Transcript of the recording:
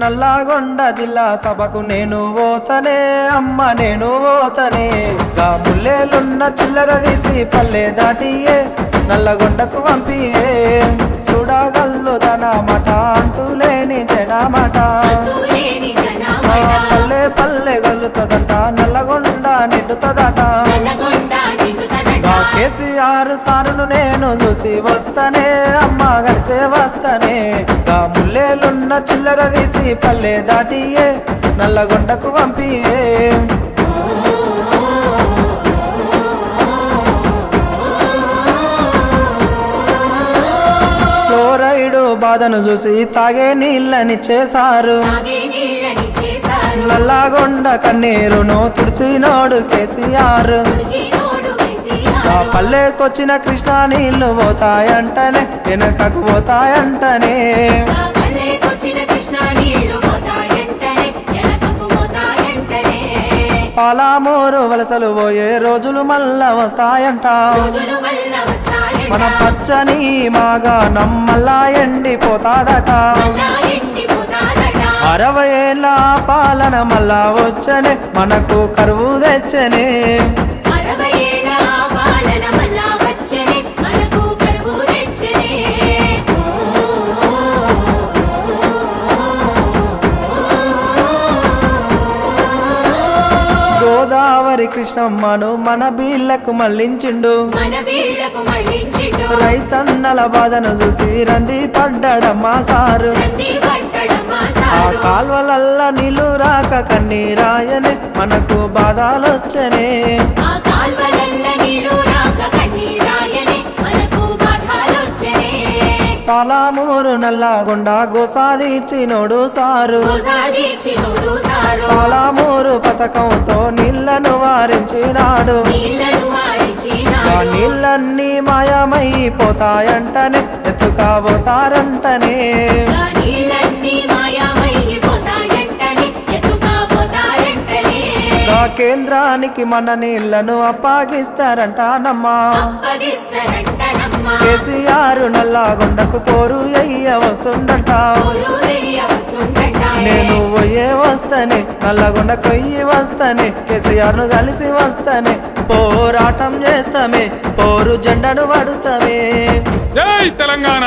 నల్లగొండ జిల్లా సభకు నేను పోతనే అమ్మ నేను పోతనే. గా ముల్లేలున్న చిల్లర తీసి పల్లె దాటియే నల్లగొండకు పంపియే. చూడగల్లు తన మట అంతులేని జనమట. పల్లె పల్లె గల్లుతదట నల్లగొండ నిండుతదట. కేసీఆర్ సారును నేను చూసి వస్తనే అమ్మ కలిసే వస్తనే. గా ముల్లేలున్న చిల్లర తీసి పల్లె దాటియే నల్లగొండకు పంపియే. ఫ్లోరైడు బాధను చూసి తాగే నీళ్ళని చేశారు. నల్లగొండ కన్నీరును తుడిచినోడు కేసీఆర్. ఆ కేసీఆర్. పల్లెకొచ్చిన కృష్ణా నీళ్ళు పోతాయంటనే వెనకకు పోతాయంటనే. ఆ పల్లెకొచ్చిన కృష్ణా నీళ్ళు పోతాయంటనే వెనకకు పోతాయంటనే పాలామూరు వలసలు పోయే రోజులు మళ్ళా వస్తాయంట. రోజులు మళ్ళ వస్తాయంట. మన పచ్చని మాగా నమ్మల్లా ఎండిపోతాదట. మళ్ళా ఎండిపోతాదట. అరవై ఏళ్ళ పాలన మళ్ళా వచ్చనే మనకు కరువు తెచ్చనే. అరవై ఏళ్ళ పాలన మళ్ళా గోదావరి కృష్ణమ్మను మన బీళ్ళకు మళ్ళించిండు. రైతన్నల బాధను చూసి రంది పడ్డడమ్మా సారు. ఆ కాల్వలల్ల నీళ్ళు రాక కన్నీరాయనే మనకు బాధలొచ్చనే. పాలామూరు నల్లగొండ సాధించినోడు సారు. పాలామూరు పథకంతో నీళ్ళన్నీ మాయమైపోతాయంటనే ఎత్తుకాబోతారంటనే. కేంద్రానికి మన నీళ్ళను అప్పగిస్తారంట నమ్మా అప్పగిస్తారంటనమ్మా. కేసీఆర్ నల్లగొండకు పోరు అయ్య వస్తుండట నేను పోయే వస్తనే నల్లగొండ కొయ్యి వస్తనే కేసీఆర్ను కలిసి వస్తనే పోరాటం చేస్తామే పోరు జెండను వాడుతామే. జై తెలంగాణ!